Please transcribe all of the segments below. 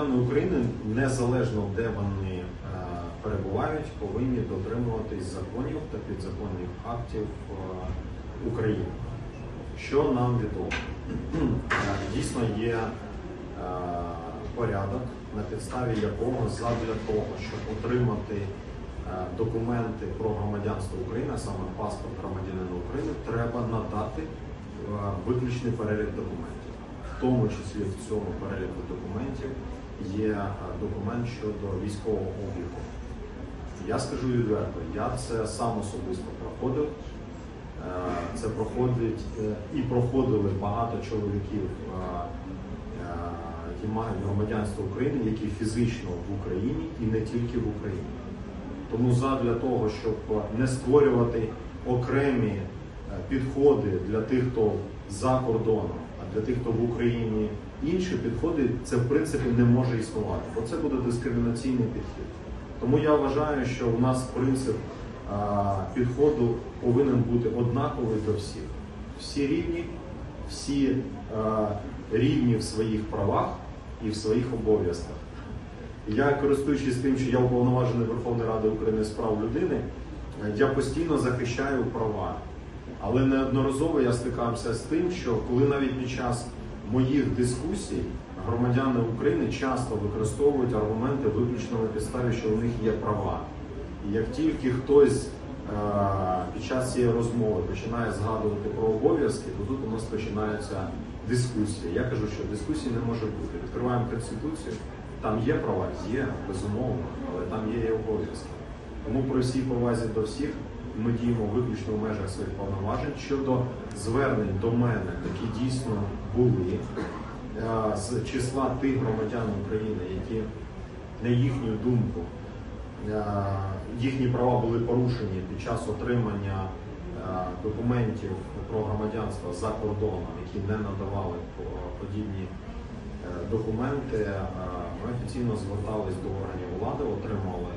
громадяни України, незалежно де вони е, перебувають, повинні дотримуватись законів та підзаконних актів е, України. Що нам відомо? Е, Дійсно є порядок, на підставі якого задля того, щоб отримати документи про громадянство України, саме паспорт громадянина України, треба надати виключний перелік документів. В тому числі в цьому переліку документів є е, документ щодо військового обліку. Я скажу відверто, я це сам особисто проходив. Е, Це проходить е, і проходили багато чоловіків, які мають громадянство України, які фізично в Україні і не тільки в Україні. Тому задля того, щоб не створювати окремі підходи для тих, хто за кордоном, для тих, хто в Україні інші підходи, це в принципі не може існувати, бо це буде дискримінаційний підхід. Тому я вважаю, що у нас принцип підходу повинен бути однаковий до всіх. Всі рівні, всі рівні в своїх правах і в своїх обов'язках. Я користуючись тим, що я уповноважений Верховної Ради України з прав людини, я постійно захищаю права. Але неодноразово я стикався з тим, що коли навіть під час моїх дискусій громадяни України часто використовують аргументи виключно на підставі, що у них є права. І як тільки хтось е, під час цієї розмови починає згадувати про обов'язки, то тут у нас починається дискусія. Я кажу, що дискусії не може бути. Відкриваємо конституцію, там є права, є безумовно, але там є і обов'язки. Тому при всій повазі до всіх ми діємо виключно в межах своїх повноважень щодо звернень до мене, які дійсно були е, з числа тих громадян України, які на їхню думку е, їхні права були порушені під час отримання е, документів про громадянство за кордоном, які не надавали подібні документи. Ми офіційно звертались до органів влади, отримали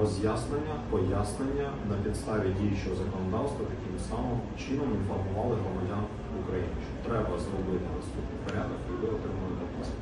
роз'яснення, пояснення на підставі діючого законодавства, таким самим чином інформували громадян України, що треба зробити наступний порядок, і ви отримали паспорт.